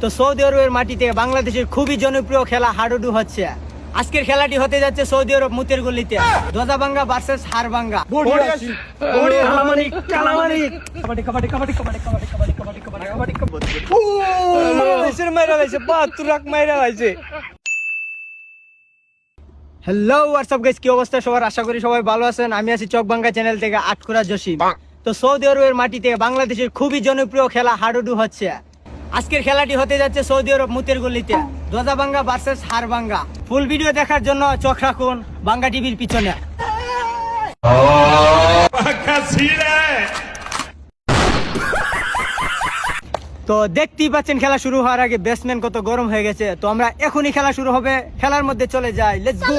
তো সৌদি আরবের মাটিতে বাংলাদেশের খুবই জনপ্রিয় খেলা হাডুডু হচ্ছে। আজকের খেলাটি হতে যাচ্ছে সৌদি আরব মুতের গলিতে। দোজাবাঙ্গা ভার্সেস হারবাঙ্গা হ্যালো হোয়াটসঅ্যাপ গাইস কি অবস্থা সবার? আশা করি সবাই ভালো আছেন। আমি আছি চকবাঙ্গা চ্যানেল থেকে আটকুরা জসিম। তো সৌদি আরবের মাটিতে বাংলাদেশের খুবই জনপ্রিয় খেলা হাডুডু হচ্ছে। আজকের খেলাটি হতে যাচ্ছে সৌদি আরব মুতের গলিতে। দোজাবাঙ্গা ভার্সেস হারবাঙ্গা ফুল ভিডিও দেখার জন্য চোখ রাখুন বাঙ্গা টিভির পিছনে। তো দেখতেই পাচ্ছেন খেলা শুরু হওয়ার আগে ব্যাটসম্যান কত গরম হয়ে গেছে। তো আমরা এখনই খেলা শুরু হবে। খেলার মধ্যে চলে যাই let's go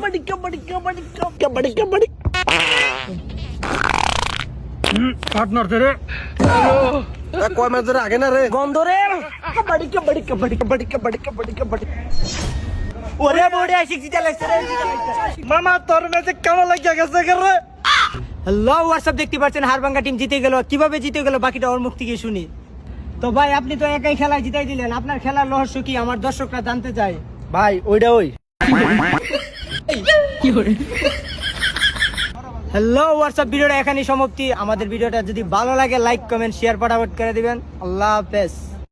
kabaddi kabaddi kabaddi kabaddi kabaddi partner রে কয় ম্যাচ ধরে আগে না রে গন্ধ রে কাবাডি কাবাডি কাবাডি কাবাডি কাবাডি কাবাডি কাবাডি ওরে বড়ে আসি জিতা লাগছে রে মামা তোর ম্যাচে কেমন লাগিয়া গেছে রে হ্যালো হোয়াটসঅ্যাপ দেখতে পাচ্ছেন হারবাঙ্গা টিম জিতে গেল। কীভাবে জিতে গেল? বাকিটা ওর মুখ থেকে শুনি। তো ভাই আপনি তো একাই খেলা জিতাই দিলেন। আপনার খেলার রহস্য কি? আমার দর্শকরা জানতে চায়। ভাই ওইটা ওই। হ্যালো হোয়াটসঅ্যাপ ভিডিওটা এখানেই সমাপ্তি। আমাদের ভিডিওটা যদি ভালো লাগে লাইক কমেন্ট শেয়ার ফটাফট করে দিবেন। আল্লাহ হাফেজ।